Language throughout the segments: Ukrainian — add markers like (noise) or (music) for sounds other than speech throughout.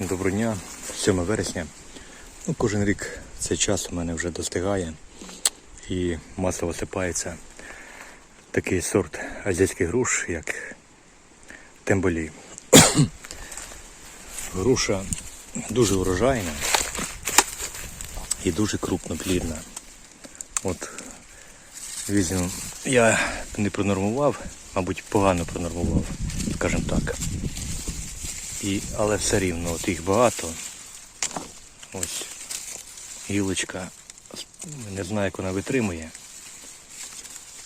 Доброго дня, 7 вересня. Ну, кожен рік цей час у мене вже достигає і масово сипається такий сорт азійських груш, як темболі. (coughs) Груша дуже урожайна і дуже крупноплідна. От візьмемо, я не пронормував, мабуть, погано пронормував, скажімо так. І, але все рівно, от їх багато. Ось гілочка. Не знаю, як вона витримує.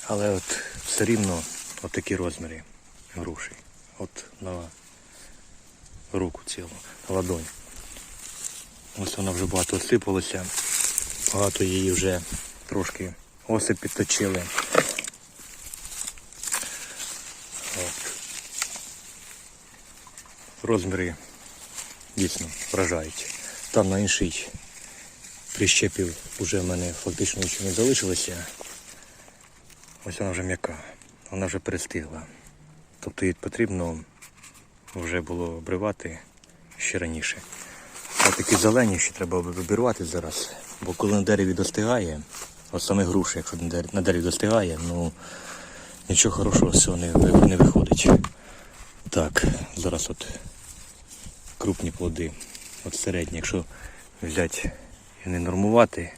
Але от все рівно от такі розміри груші. От на руку цілу, на ладонь. Ось вона вже багато осипалася. Багато її вже трошки осип підточили. Розміри дійсно вражають. Там на інший прищепів вже в мене фактично нічого не залишилося. Ось вона вже м'яка, вона вже перестигла. Тобто її потрібно вже було обривати ще раніше. А такі зелені ще треба вибирати зараз, бо коли на дереві достигає, от саме груші, якщо на дереві, достигає, ну нічого хорошого з цього не, не виходить. Так, зараз от крупні плоди, от середні, якщо взяти і не нормувати,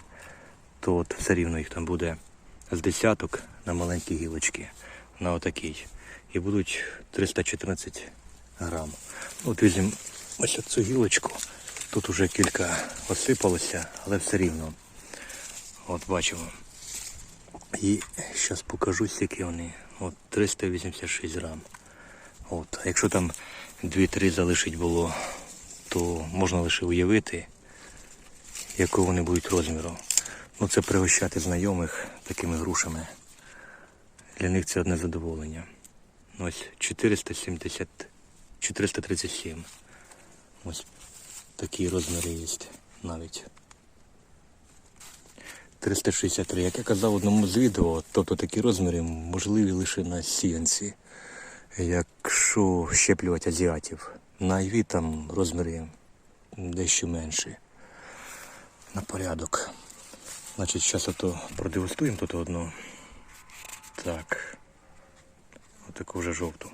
то от все рівно їх там буде з десяток на маленькі гілочки, на отакий. І будуть 314 грам. От візьмемо ось цю гілочку. Тут уже кілька осипалося, але все рівно. От бачимо. І зараз покажу, скільки вони. От 386 грам. От. А якщо там 2-3 залишить було, то можна лише уявити, якого вони будуть розміру. Ну це пригощати знайомих такими грушами. Для них це одне задоволення. Ось 470, 437. Ось такі розміри є навіть. 363. Як я казав в одному з відео, тобто такі розміри можливі лише на сіянці. Якщо щеплювати азіатів, на айві там розміри дещо менші. На порядок. Значить, зараз ото продегустуємо тут одну. Так. Отаку вже жовту.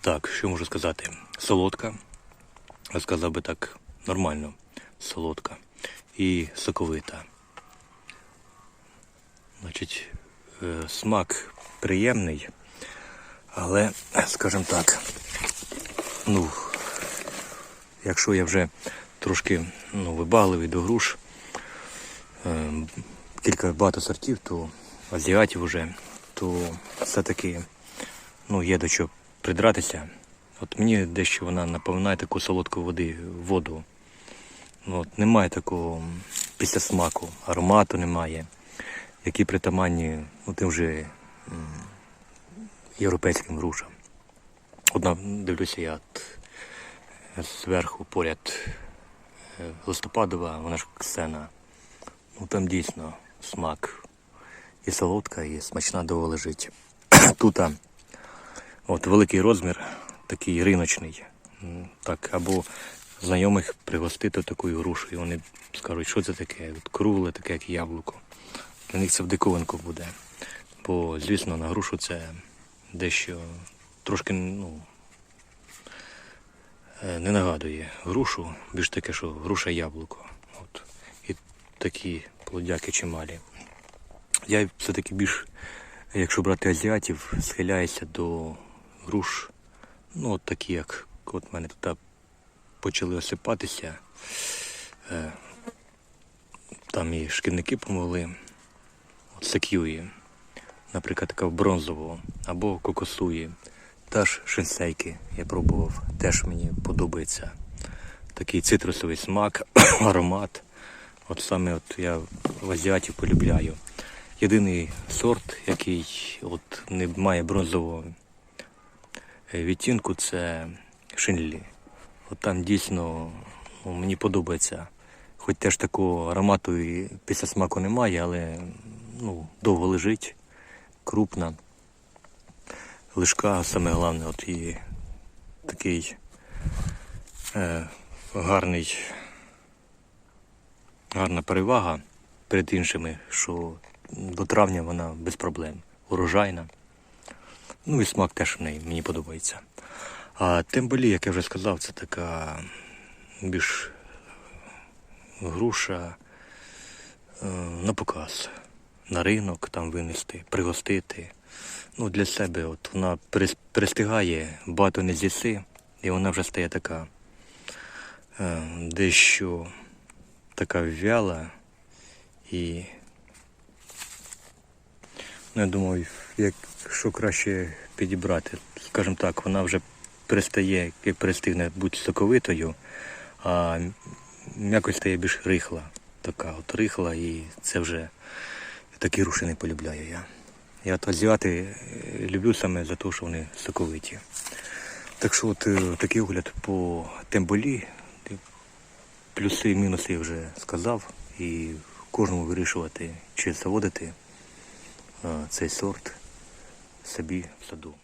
Так, що можу сказати? Солодка. Я сказав би так нормально. Солодка. І соковита. Значить, е, смак приємний, але, скажімо так, ну, якщо я вже трошки ну, вибагливий до груш, е, кілька багато сортів, то азіатів вже, то все-таки ну, є до чого придратися. От мені дещо вона напоминає таку солодку води, воду. Ну, от, немає такого після смаку, аромату немає, які притаманні ну, тим же європейським грушам. Одна дивлюся я зверху поряд е, листопадова, вона ж ксена. Ну там дійсно смак і солодка, і смачна довго лежить. (coughs) Тут от великий розмір, такий риночний. Так, або знайомих пригостити такою грушею. Вони скажуть, що це таке, От кругле, таке, як яблуко. Для них це в диковинку буде. Бо, звісно, на грушу це дещо трошки, ну, е, не нагадує грушу, більш таке, що груша яблуко. От. І такі плодяки чималі. Я все-таки більш, якщо брати азіатів, схиляюся до груш, ну, от такі, як от мене тут почали осипатися. Е, Там і шкідники помогли. Сакюї, наприклад, така бронзового або кокосуї. Та ж шинсейки я пробував, теж мені подобається. Такий цитрусовий смак, (clears throat) аромат. От саме от я в азіаті полюбляю. Єдиний сорт, який от не має бронзового е, відтінку, це шинлі. От там дійсно ну, мені подобається. Хоч теж такого аромату і після смаку немає, але ну, довго лежить, крупна. лишка, саме головне, от і такий е, гарний, гарна перевага перед іншими, що до травня вона без проблем. Урожайна. Ну і смак теж в неї мені подобається. А тембелі, як я вже сказав, це така більш груша е, на показ, на ринок там винести, пригостити. Ну, для себе от вона перестигає, багато не з'їси, і вона вже стає така е, дещо така вяла і ну, я думаю, як що краще підібрати. Скажімо так, вона вже перестає, як перестигне бути соковитою, а м'якость стає більш рихла. Така от рихла, і це вже такі рушини полюбляю я. Я от азіати е, люблю саме за те, що вони соковиті. Так що от е, такий огляд по темболі. Плюси і мінуси я вже сказав. І кожному вирішувати, чи заводити е, цей сорт собі в саду.